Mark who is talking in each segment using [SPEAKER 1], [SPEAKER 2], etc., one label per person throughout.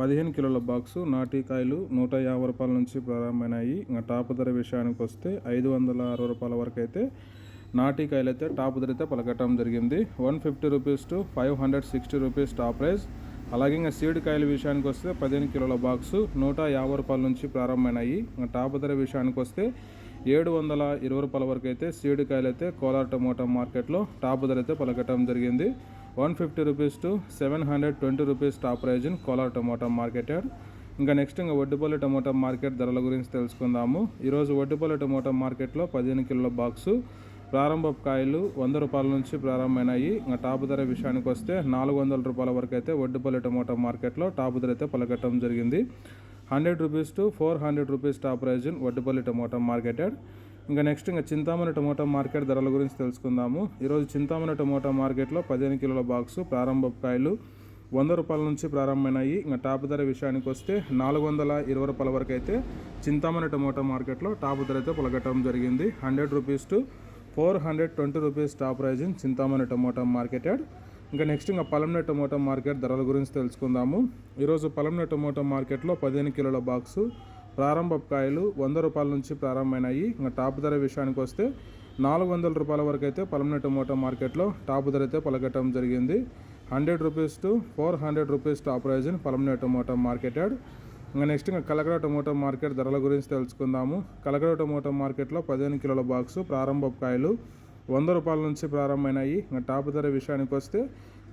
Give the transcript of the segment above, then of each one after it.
[SPEAKER 1] పదిహేను కిలోల బాక్సు నాటికాయలు నూట యాభై రూపాయల నుంచి ప్రారంభమైనాయి. ఇంకా టాప్ ధర విషయానికి వస్తే ఐదు వందల అరవై రూపాయల వరకు అయితే నాటికాయలు అయితే టాప్ ధర అయితే పలకటం జరిగింది. One fifty rupees to five hundred sixty rupees top price. అలాగే ఇంకా సీడ్ కాయల విషయానికి వస్తే పదిహేను కిలోల బాక్సు నూట యాభై రూపాయల నుంచి ప్రారంభమైనాయి. ఇంకా టాప్ ధర విషయానికి వస్తే ఏడు వందల ఇరవై రూపాయల వరకు అయితే సీడ్ కాయలు అయితే కోలార్ టమోటా మార్కెట్లో టాప్ ధర అయితే పలకటం జరిగింది. One fifty rupees to seven hundred twenty rupees top price in Kolar tomato marketed ఇంకా నెక్స్ట్ ఇంకా వడ్డుపల్లి టమోటా మార్కెట్ ధరల గురించి తెలుసుకుందాము. ఈరోజు వడ్డుపల్లి టమోటా మార్కెట్లో పదిహేను కిలోల బాక్సు ప్రారంభ కాయలు వంద రూపాయల నుంచి ప్రారంభమైనాయి. ఇంకా టాప్ ధర విషయానికి వస్తే నాలుగు వందల రూపాయల వరకు అయితే వడ్డుపల్లి టమోటా మార్కెట్లో టాప్ ధర అయితే పలకట్టడం జరిగింది. Hundred rupees to four hundred rupees top price in Vaddupalli tomato marketed ఇంకా నెక్స్ట్ ఇంకా చింతామణి టమోటా మార్కెట్ ధరల గురించి తెలుసుకుందాము. ఈరోజు చింతామణి టమోటా మార్కెట్లో పదిహేను కిలోల బాక్సు ప్రారంభ కాయలు వంద రూపాయల నుంచి ప్రారంభమైనాయి. ఇంకా టాప్ ధర విషయానికి వస్తే నాలుగు వందల ఇరవై రూపాయల వరకు అయితే చింతామణి టమోటా మార్కెట్లో టాప్ ధర అయితే పొలగట్టడం జరిగింది. Hundred rupees to four hundred twenty rupees top price in Chintamani tomato marketed ఇంకా నెక్స్ట్ ఇంకా పలంనే టమోటా మార్కెట్ ధరల గురించి తెలుసుకుందాము. ఈరోజు పలంనే టమోటా మార్కెట్లో పదిహేను కిలోల బాక్సు ప్రారంభ కాయలు వంద రూపాయల నుంచి ప్రారంభమైనాయి. ఇంకా టాప్ ధర విషయానికి వస్తే నాలుగు వందల రూపాయల వరకు అయితే పలమనే టమోటా మార్కెట్లో టాప్ ధర అయితే పలకటం జరిగింది. Hundred rupees to four hundred rupees top price in Palamaner tomato marketed ఇంకా నెక్స్ట్ ఇంకా కలకడ టమోటా మార్కెట్ ధరల గురించి తెలుసుకుందాము. కలకడ టమోటా మార్కెట్లో పదిహేను కిలోల బాక్సు ప్రారంభ కాయలు వంద రూపాయల నుంచి ప్రారంభమైనాయి. ఇంకా టాప్ ధర విషయానికి వస్తే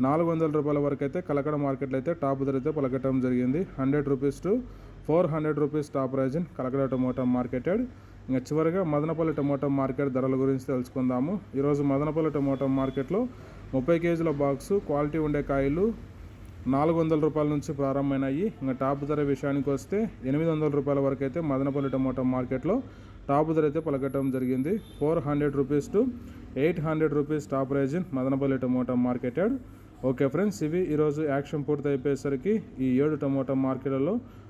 [SPEAKER 1] నాలుగు వందల రూపాయల వరకు అయితే కలకడ మార్కెట్లో అయితే టాప్ ధర అయితే పలకటం జరిగింది. Hundred rupees to four hundred rupees top price in Kalakada tomato marketed. ఇంకా చివరిగా మదనపల్లి టమోటా మార్కెట్ ధరల గురించి తెలుసుకుందాము. ఈరోజు మదనపల్లి టమోటా మార్కెట్లో ముప్పై కేజీల బాక్సు క్వాలిటీ ఉండే కాయలు నాలుగు వందల రూపాయల నుంచి ప్రారంభమైనాయి. ఇంకా టాప్ ధర విషయానికి వస్తే ఎనిమిది వందల రూపాయల వరకు అయితే మదనపల్లి టమోటా మార్కెట్లో టాప్ ధర అయితే పలకటం జరిగింది. Four hundred rupees to eight hundred rupees top price in Madanapalle tomato marketed. Okay friends ఇవి ఈరోజు యాక్షన్ పూర్తి అయిపోయేసరికి ఈ ఏడు టమోటా మార్కెట్లలో